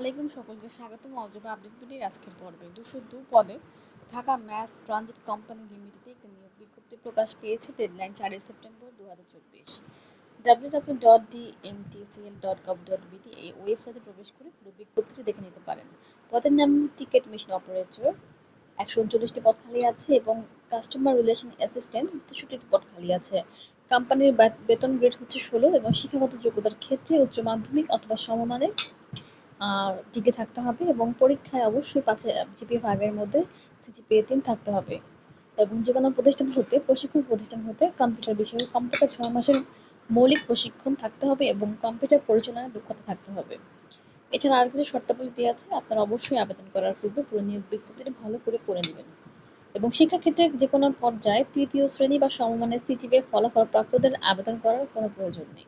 আলাইকুম সকলকে স্বাগতম অজবা আপডেট ভিডিওর আজকের পর্বে। দুশো দু পদে ঢাকা ম্যাস ট্রানজিট কোম্পানি লিমিটেডে একটি নিয়োগ বিজ্ঞপ্তি প্রকাশ পেয়েছে ডেডলাইন চারই সেপ্টেম্বর দু হাজার চব্বিশ। W dot DMTCL dot gov dot BD এই ওয়েবসাইটে প্রবেশ করে পুরো বিজ্ঞপ্তিটি দেখে নিতে পারেন। পদের নাম টিকিট মেশিন অপারেটর, একশো উনচল্লিশটি পদ খালি আছে এবং কাস্টমার রিলেশন অ্যাসিস্ট্যান্ট তেষট্টি পদ খালি আছে। কোম্পানির বেতন গ্রেড হচ্ছে ষোলো এবং শিক্ষাগত যোগ্যতার ক্ষেত্রে উচ্চ মাধ্যমিক অথবা সমমানের টিকে থাকতে হবে এবং পরীক্ষায় অবশ্যই পাঁচে জিপি ফাইভের মধ্যে সিজিপিএ তিন থাকতে হবে। এবং যে কোনো প্রতিষ্ঠান হতে, প্রশিক্ষণ প্রতিষ্ঠান হতে কম্পিউটার বিষয়ে কম্পিউটার ছয় মাসের মৌলিক প্রশিক্ষণ থাকতে হবে এবং কম্পিউটার পরিচালনায় দক্ষতা থাকতে হবে। এছাড়া আর কিছু শর্তাবলী দেওয়া আছে, আপনারা অবশ্যই আবেদন করার পূর্বে পুরো নিয়োগ বিজ্ঞপ্তিটি ভালো করে পড়ে নেবেন। এবং শিক্ষাক্ষেত্রে যে কোনো পর্যায়ে তৃতীয় শ্রেণি বা সমমানের সিজিপিএ ফলাফল প্রাপ্তদের আবেদন করার কোনো প্রয়োজন নেই।